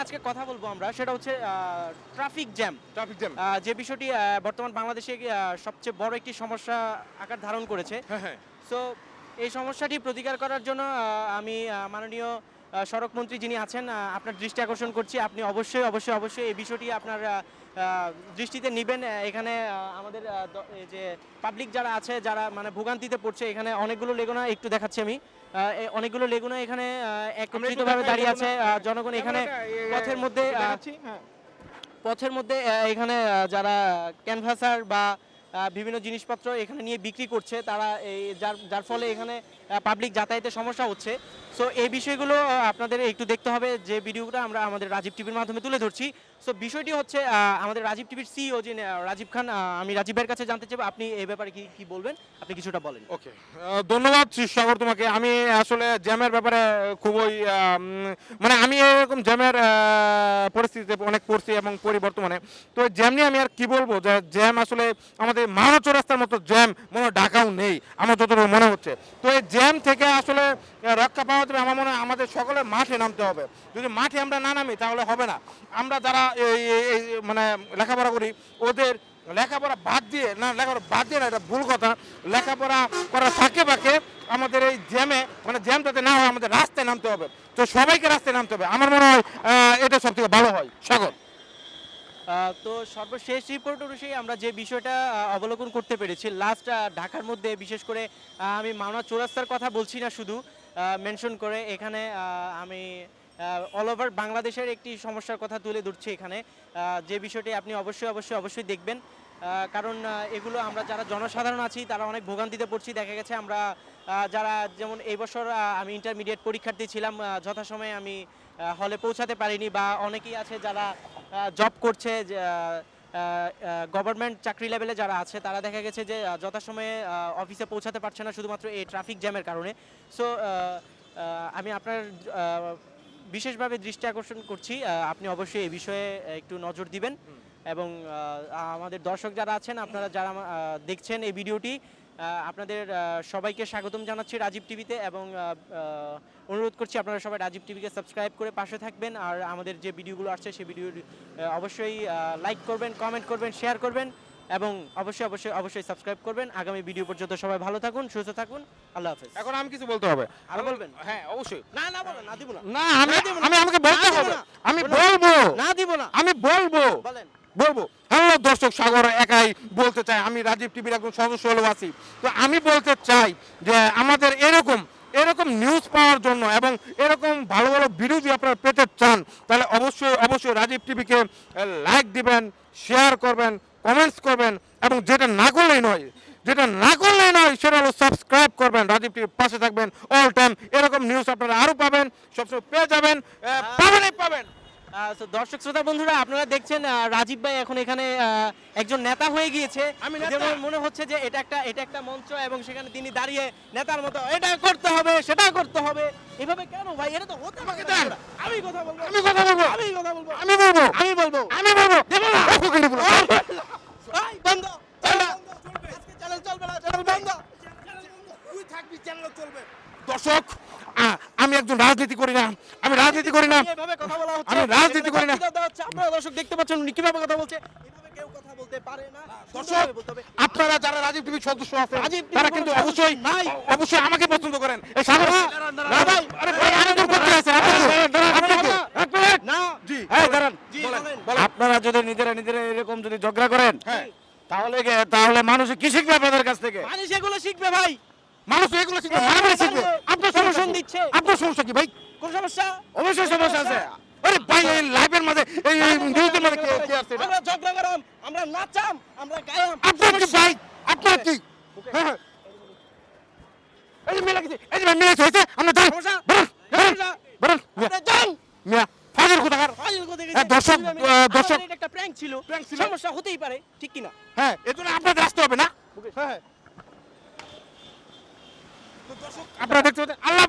নিয়ে আজকে কথা বলব আমরা সেটা হচ্ছে ট্রাফিক জ্যাম ট্রাফিক জ্যাম যে বিষয়টি বর্তমান বাংলাদেশে সবচেয়ে বড় একটি সমস্যা আকার ধারণ করেছে। হ্যাঁ হ্যাঁ। সো এই সমস্যাটি প্রতিকার করার জন্য আমি মাননীয় সড়ক মন্ত্রী যিনি আছেন আপনার দৃষ্টি আকর্ষণ করছি। আপনি অবশ্যই অবশ্যই অবশ্যই এই বিষয়টি আপনার দৃষ্টিতে নেবেন। এখানে আমাদের যে পাবলিক যারা আছে যারা মানে ভোগান্তিতে পড়ছে এখানে অনেকগুলো লেগুনা একটু দেখাচ্ছি আমি। অনেকগুলো লেগুনা এখানে একত্রিতভাবে দাঁড়িয়ে আছে জনগণ এখানে পথের মধ্যে হ্যাঁ। পথের মধ্যে এখানে যারা ক্যানভাসার বা বিভিন্ন জিনিসপত্র এখানে নিয়ে বিক্রি করছে তারা এই যার যার ফলে এখানে পাবলিক যাতায়াতের সমস্যা হচ্ছে। সো এই বিষয়গুলো আপনাদের একটু দেখতে হবে যে ভিডিওটা আমরা আমাদের রাজীব টিভির মাধ্যমে তুলে ধরছি। সো বিষয়টি হচ্ছে আমাদের রাজীব টিভির সিইও যে রাজীব খান আমি রাজীব ভাইয়ের কাছে জানতে চাই আপনি এই ব্যাপারে কি কি বলবেন? আপনি কিছুটা বলেন। ওকে ধন্যবাদ সাগর তোমাকে। আমি আসলে জ্যামের ব্যাপারে খুবই মানে আমি এরকম জ্যামের পরিস্থিতিতে অনেক পড়ছি এবং পরিবর্তমানে। তো জ্যাম নিয়ে আমি আর কি বলব? যে জ্যাম আসলে আমাদের মানব চৌরাস্তার মতো জ্যাম মনে ঢাকাও নেই, আমার যতটুকু মনে হচ্ছে। তো এই জ্যাম থেকে আসলে রক্ষা পাওয়া যাবে আমার মনে হয় আমাদের সকলে মাঠে নামতে হবে। যদি মাঠে আমরা না নামি, তাহলে হবে না। আমরা যারা এই মানে লেখাপড়া করি, ওদের লেখাপড়া বাদ দিয়ে, না, লেখাপড়া বাদ দিয়ে না, এটা ভুল কথা। লেখাপড়া করার ফাঁকে ফাঁকে আমাদের এই জ্যামে মানে জ্যাম যাতে না হয়, আমাদের রাস্তায় নামতে হবে। তো সবাইকে রাস্তায় নামতে হবে। আমার মনে হয় এটা সব থেকে ভালো হয়। সাগর। তো সর্বশেষ রিপোর্ট অনুযায়ী আমরা যে বিষয়টা অবলোকন করতে পেরেছি লাস্ট ঢাকার মধ্যে বিশেষ করে আমি মাওনা চৌরাস্তার কথা বলছি না শুধু মেনশন করে এখানে আমি অল ওভার বাংলাদেশের একটি সমস্যার কথা তুলে ধরছি এখানে। যে বিষয়টি আপনি অবশ্যই অবশ্যই অবশ্যই দেখবেন। কারণ এগুলো আমরা যারা জনসাধারণ আছি, তারা অনেক ভোগান্তিতে পড়ছি। দেখা গেছে আমরা যারা যেমন এই বছর আমি ইন্টারমিডিয়েট পরীক্ষার্থী ছিলাম যথাসময়ে আমি হলে পৌঁছাতে পারিনি বা অনেকেই আছে যারা জব করছে গভর্নমেন্ট চাকরি লেভেলে যারা আছে, তারা দেখা গেছে যে যথাসময়ে অফিসে পৌঁছাতে পারছে না শুধুমাত্র এই ট্রাফিক জ্যামের কারণে। সো আমি আপনার বিশেষভাবে দৃষ্টি আকর্ষণ করছি আপনি অবশ্যই এই বিষয়ে একটু নজর দিবেন। এবং আমাদের দর্শক যারা আছেন আপনারা যারা দেখছেন এই ভিডিওটি আপনাদের সবাইকে স্বাগতম জানাচ্ছি রাজীব টিভিতে এবং অনুরোধ করছি আপনারা সবাই রাজীব টিভিকে সাবস্ক্রাইব করে পাশে থাকবেন। আর আমাদের যে ভিডিওগুলো আসছে সেই ভিডিও অবশ্যই লাইক করবেন কমেন্ট করবেন শেয়ার করবেন। এবং অবশ্যই অবশ্যই অবশ্যই সাবস্ক্রাইব করবেন। আগামী ভিডিও পর্যন্ত সবাই ভালো থাকুন সুস্থ থাকুন। আল্লাহ হাফেজ। এখন আমি কিছু বলতে হবে। আর বলবেন? হ্যাঁ অবশ্যই। না না বলেন না দিব না। না আমি আমি আমাকে বলতে হবে। আমি বলব। না দিব না। আমি বলব। বলেন। বলব। হ্যালো দর্শক সাগর একাই বলতে চাই আমি রাজীব টিভির একজন সদস্য হলেও আছি। তো আমি বলতে চাই যে আমাদের এরকম এরকম নিউজ পাওয়ার জন্য এবং এরকম ভালো ভালো ভিডিও যদি আপনারা পেতে চান তাহলে অবশ্যই অবশ্যই রাজীব টিভিকে লাইক দিবেন শেয়ার করবেন কমেন্টস করবেন এবং যেটা না করলেই নয় যেটা না করলেই নয় সেটা হলো সাবস্ক্রাইব করবেন। রাজীব টিভির পাশে থাকবেন অল টাইম এরকম নিউজ আপনারা আরও পাবেন সবসময় পেয়ে যাবেন পাবেনই পাবেন। দর্শক শ্রোতা বন্ধুরা আপনারা দেখছেন রাজীব ভাই এখন এখানে একজন নেতা হয়ে গিয়েছে। আমি যেমন মনে হচ্ছে যে এটা একটা এটা একটা মঞ্চ এবং সেখানে তিনি দাঁড়িয়ে নেতার মতো এটা করতে হবে সেটা করতে হবে। এভাবে কেন ভাই? এটা তো হতে পারে আমি কথা বলব। আমি কথা বলব। আমি কথা বলব। আমি বলব। আমি বলব। আমি বলব দেবো না ওখানে বলব এই, বন্ধ চ্যানেল আজকে চ্যানেল চলবে না চ্যানেল বন্ধ তুই থাকবি চ্যানেল চলবে দর্শক আ- আমি একজন রাজনীতি করি না আমি রাজনীতি করি না আমি রাজনীতি করি না। আপনারা দর্শক দেখতে পাচ্ছেন উনি কীভাবে কথা বলছে আপনারা যারা রাজীব টিভির সদস্য আছেন তারা কিন্তু অবশ্যই অবশ্যই আমাকে পছন্দ করেন এই যদি নিজেরা নিজেরা এরকম যদি ঝগড়া করেন হ্যাঁ। তাহলে তাহলে মানুষ কি শিখবে আপনাদের কাছ থেকে মানুষ এগুলো শিখবে ভাই মানুষ এগুলো শিখবে মারামারি দাঁড়িয়ে শিখবে। আপনার সমস্যা দিচ্ছে। আপনার সমস্যা কি ভাই? কোন সমস্যা? অবশ্যই সমস্যা আছে। আরে ভাই এই লাইভের মাঝে এই নিউজের মাঝে কে কে আছে আমরা ঝগড়া করাম আমরা নাচাম আমরা গায়াম আপনার কি ভাই? আপনার কি? হ্যাঁ, হ্যাঁ। এই যে মেলা গেছে এই যে মেলা হয়েছে আমরা যাই। সমস্যা? বেরোন বেরোন মিয়া, ফাজিল কোথাকার? ফাইল কোথায় হ্যাঁ, দর্শক, দর্শক- এটা একটা প্র্যাঙ্ক ছিল। সমস্যা হতেই পারে ঠিক কি না হ্যাঁ এজন্য আপনাদের আসতে হবে না। হ্যাঁ। তো দর্শক আপনারা দেখতে পাচ্ছেন আল্লাহ